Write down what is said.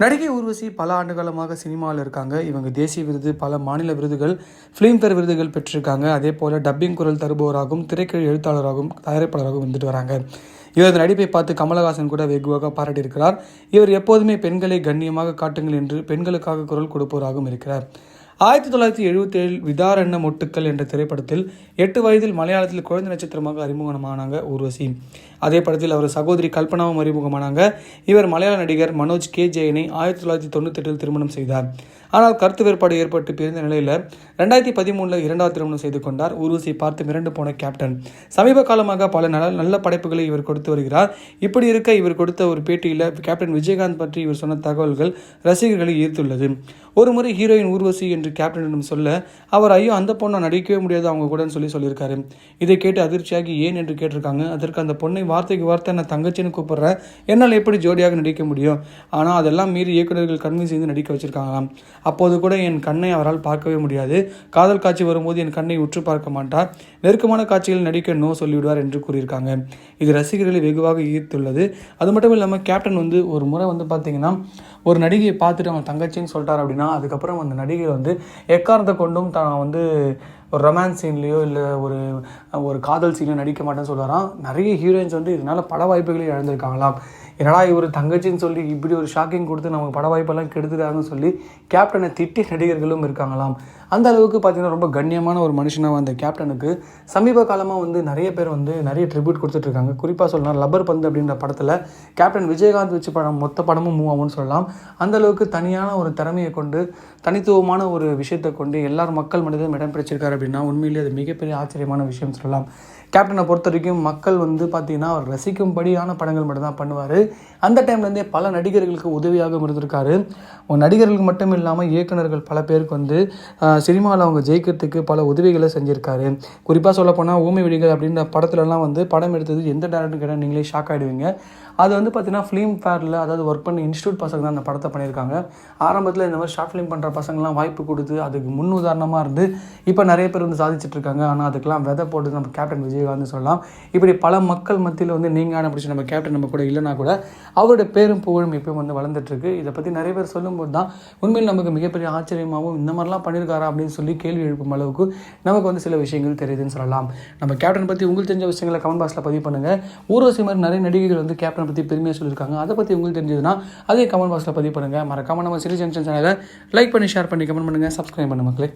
நடிகை ஊர்வசி பல ஆண்டுகாலமாக சினிமாவில் இருக்காங்க. இவங்க தேசிய விருது பல மாநில விருதுகள் ஃபிலிம்ஃபேர் விருதுகள் பெற்றிருக்காங்க. அதே போல் டப்பிங் குரல் தருபவராகவும் திரைக்கழி எழுத்தாளராகவும் தயாரிப்பாளராகவும் வந்துட்டு வராங்க. இவரது நடிப்பை பார்த்து கமலஹாசன் கூட வெகுவாக பாராட்டியிருக்கிறார். இவர் எப்போதுமே பெண்களை கண்ணியமாக காட்டுங்கள் என்று பெண்களுக்காக குரல் கொடுப்பவராகவும் இருக்கிறார். ஆயிரத்தி தொள்ளாயிரத்தி எழுபத்தி ஏழில் மொட்டுக்கள் என்ற திரைப்படத்தில் எட்டு வயதில் மலையாளத்தில் குழந்தை நட்சத்திரமாக அறிமுகமானாங்க ஊர்வசி. அதே படத்தில் அவர் சகோதரி கல்பனாவும் அறிமுகமானாங்க. இவர் மலையாள நடிகர் மனோஜ் கே ஜெயனை ஆயிரத்தி தொள்ளாயிரத்தி தொண்ணூற்றி எட்டில் திருமணம் செய்தார். ஆனால் கருத்து வேறுபாடு ஏற்பட்டு பிரிந்த நிலையில் ரெண்டாயிரத்தி பதிமூணில் இரண்டாவது திருமணம் செய்து கொண்டார் ஊர்வசியை பார்த்து மிரண்டு போன கேப்டன். சமீப காலமாக பல நல்ல நல்ல படைப்புகளை இவர் கொடுத்து வருகிறார். இப்படி இருக்க இவர் கொடுத்த ஒரு பேட்டியில் கேப்டன் விஜயகாந்த் பற்றி இவர் சொன்ன தகவல்கள் ரசிகர்களை ஈர்த்துள்ளது. ஒரு முறை ஹீரோயின் ஊர்வசி என்று கேப்டனிடம் சொல்ல அவர் ஐயோ அந்த பொண்ணை நடிக்கவே முடியாது அவங்க கூடன்னு சொல்லி சொல்லியிருக்காரு. இதை கேட்டு அதிர்ச்சியாகி ஏன்? என்று கேட்டிருக்காங்க. அதற்கு அந்த பொண்ணை வார்த்தைக்கு வார்த்தை நான் தங்கச்சின்னு கூப்பிடுறேன். என்னால் எப்படி ஜோடியாக நடிக்க முடியும்? ஆனால் அதெல்லாம் மீறி இயக்குநர்கள் கன்வின்ஸ் செய்து நடிக்க வச்சிருக்காங்களாம். அப்போது கூட என் கண்ணை அவரால் பார்க்கவே முடியாது. காதல் காட்சி வரும்போது என் கண்ணை உற்று பார்க்க மாட்டார். நெருக்கமான காட்சிகள் நடிக்க நோ சொல்லிவிடுவார் என்று கூறியிருக்காங்க. இது ரசிகர்களை வெகுவாக ஈர்த்துள்ளது. அது மட்டும் இல்லாமல் கேப்டன் வந்து ஒரு முறை வந்து பார்த்தீங்கன்னா ஒரு நடிகையை பார்த்துட்டு அவன் தங்கச்சின்னு சொல்லிட்டார் அப்படின்னா அதுக்கப்புறம் அந்த நடிகை வந்து எக்காரத்தை கொண்டும் தான் வந்து ஒரு ரொமான்ஸ் சீன்லேயோ இல்லை ஒரு ஒரு காதல் சீனில் நடிக்க மாட்டேன்னு சொல்லுவாராம். நிறைய ஹீரோயின்ஸ் வந்து இதனால் பட வாய்ப்புகளை இழந்திருக்காங்களாம். என்னடா இவர் தங்கச்சின்னு சொல்லி இப்படி ஒரு ஷாக்கிங் கொடுத்து நமக்கு பட வாய்ப்பெல்லாம் கெடுத்துட்டாங்கன்னு சொல்லி கேப்டனை திட்டி நடிகர்களும் இருக்காங்களாம். அந்த அளவுக்கு பார்த்திங்கன்னா ரொம்ப கண்ணியமான ஒரு மனுஷனாக அந்த கேப்டனுக்கு சமீப காலமாக வந்து நிறைய பேர் வந்து நிறைய ட்ரிபியூட் கொடுத்துட்ருக்காங்க குறிப்பாக சொல்லலாம் லப்பர் பந்து அப்படின்ற படத்தில் கேப்டன் விஜயகாந்த் வச்சு படம் மொத்த படமும் மூவ் ஆகும்னு சொல்லலாம். அந்த அளவுக்கு தனியான ஒரு திறமையை கொண்டு தனித்துவமான ஒரு விஷயத்தை கொண்டு எல்லார் மக்கள் மனிதனும் இடம் பிடிச்சிருக்காரு அப்படின்னா உண்மையிலேயே அது மிகப்பெரிய ஆச்சரியமான விஷயம் சொல்லலாம். கேப்டனை பொறுத்த வரைக்கும் மக்கள் வந்து பார்த்தீங்கன்னா அவர் ரசிக்கும்படியான படங்கள் மட்டும்தான் பண்ணுவார். அந்த டைம்லேருந்தே பல நடிகர்களுக்கு உதவியாகவும் இருந்திருக்காரு. நடிகர்களுக்கு மட்டும் இல்லாமல் இயக்குநர்கள் பல பேருக்கு வந்து சினிமாவில் அவங்க ஜெயிக்கிறதுக்கு பல உதவிகளை செஞ்சுருக்காரு. குறிப்பாக சொல்லப்போனால் ஊமை விடிகள் அப்படின்ற படத்துலலாம் வந்து படம் எடுத்தது எந்த டேரக்டர் கேட்டால் நீங்களே ஷாக் ஆகிடுவீங்க அது வந்து பார்த்தீங்கன்னா ஃபிலிம் ஃபேரில் அதாவது ஒர்க் பண்ணி இன்ஸ்டியூட் பசங்க தான் அந்த படத்தை பண்ணியிருக்காங்க. ஆரம்பத்தில் இந்த மாதிரி ஷார்ட் ஃபிலிம் பண்ணுற பசங்களாம் வாய்ப்பு கொடுத்து அதுக்கு முன் உதாரணமாக இருந்து இப்போ நிறைய பேர் வந்து சாதிச்சுட்டு இருக்காங்க. ஆனால் அதுக்கெல்லாம் விதை போட்டு நம்ம கேப்டன் விஜயகாந்த் சொல்லலாம். இப்படி பல மக்கள் மத்தியில் வந்து நீங்கள் பிடிச்சி நம்ம கேப்டன் நம்ம கூட இல்லைனா கூட அவருடைய பேரும் புகழும் எப்பயும் வந்து வளர்ந்துட்டுருக்கு இதை பற்றி நிறைய பேர் சொல்லும்போது தான் உண்மையில் நமக்கு மிகப்பெரிய ஆச்சரியமாகவும் இந்த மாதிரிலாம் பண்ணியிருக்காரா அப்படின்னு சொல்லி கேள்வி எழுப்பும் அளவுக்கு நமக்கு வந்து சில விஷயங்கள் தெரியுதுன்னு சொல்லலாம். நம்ம கேப்டன் பற்றி உங்களுக்கு தெரிஞ்ச விஷயங்களை கமெண்ட் பாக்ஸில் பதிவு பண்ணுங்கள் ஊர்வசி மாதிரி நிறைய நடிகைகள் வந்து கேப்டன் பற்றி பெருமையாக சொல்லியிருக்காங்க. அதை பற்றி உங்களுக்கு தெரிஞ்சதுன்னா அதே கமெண்ட் பாக்ஸில் பதிவு பண்ணுங்கள் மறக்காமல் நம்ம சிறு ஜங்ஷன் சேனலை லைக் பண்ணி ஷேர் பண்ணி கமெண்ட் பண்ணுங்கள் சப்ஸ்கிரைப் பண்ண மக்களே.